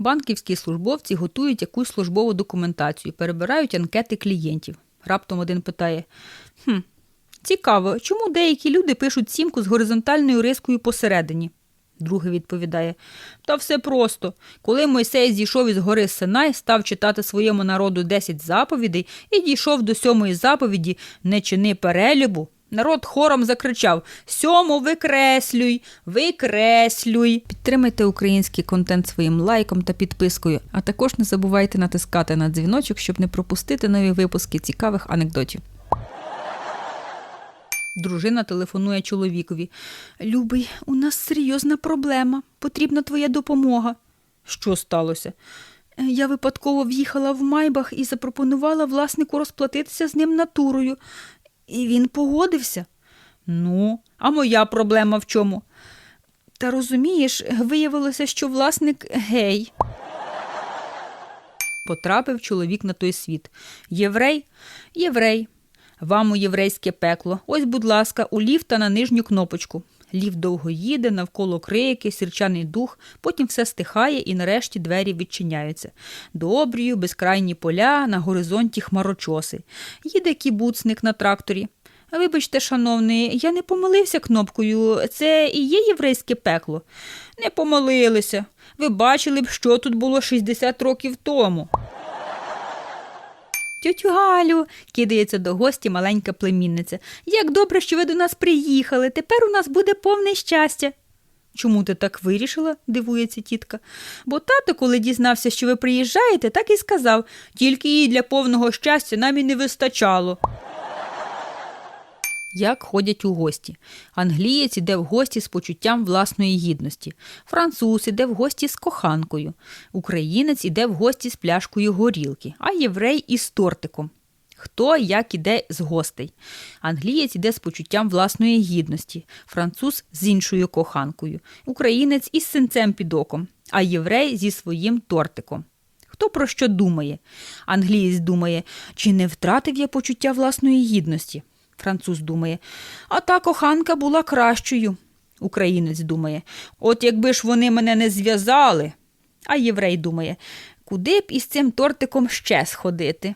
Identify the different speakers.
Speaker 1: Банківські службовці готують якусь службову документацію, перебирають анкети клієнтів. Раптом один питає: Хм, цікаво, чому деякі люди пишуть сімку з горизонтальною рискою посередині? Другий відповідає: Та все просто. Коли Мойсей зійшов із гори Синай, став читати своєму народу 10 заповідей і дійшов до сьомої заповіді Не чини перелюбу. Народ хором закричав: Сьому викреслюй, викреслюй. Підтримайте український контент своїм лайком та підпискою, а також не забувайте натискати на дзвіночок, щоб не пропустити нові випуски цікавих анекдотів. Дружина телефонує чоловікові. Любий, у нас серйозна проблема. Потрібна твоя допомога. Що сталося? «Е, Я випадково в'їхала в майбах і запропонувала власнику розплатитися з ним натурою. І він погодився. Ну, а моя проблема в чому? Та розумієш, виявилося, що власник гей. Потрапив чоловік на той світ. Єврей? Єврей. Вам у єврейське пекло. Ось, будь ласка, у ліфта на нижню кнопочку. Ліфт довго їде, навколо крики, сірчаний дух, потім все стихає і нарешті двері відчиняються. До обрію безкрайні поля, на горизонті хмарочоси. Їде кібуцник на тракторі. Вибачте, шановний, я не помилився кнопкою. Це і є єврейське пекло. Не помилилися. Ви бачили б, що тут було 60 років тому. Тьотю Галю, кидається до гості маленька племінниця. Як добре, що ви до нас приїхали. Тепер у нас буде повне щастя. Чому ти так вирішила? дивується тітка. Бо тато, коли дізнався, що ви приїжджаєте, так і сказав, тільки їй для повного щастя нам і не вистачало. Як ходять у гості. Англієць іде в гості з почуттям власної гідності. Француз іде в гості з коханкою. Українець іде в гості з пляшкою горілки, а єврей із тортиком. Хто як іде з гостей. Англієць іде з почуттям власної гідності, француз з іншою коханкою, українець із синцем під оком, а єврей зі своїм тортиком. Хто про що думає? Англієць думає, чи не втратив я почуття власної гідності? Француз думає, а та коханка була кращою. Українець думає, от якби ж вони мене не зв'язали. А єврей думає, куди б із цим тортиком ще сходити?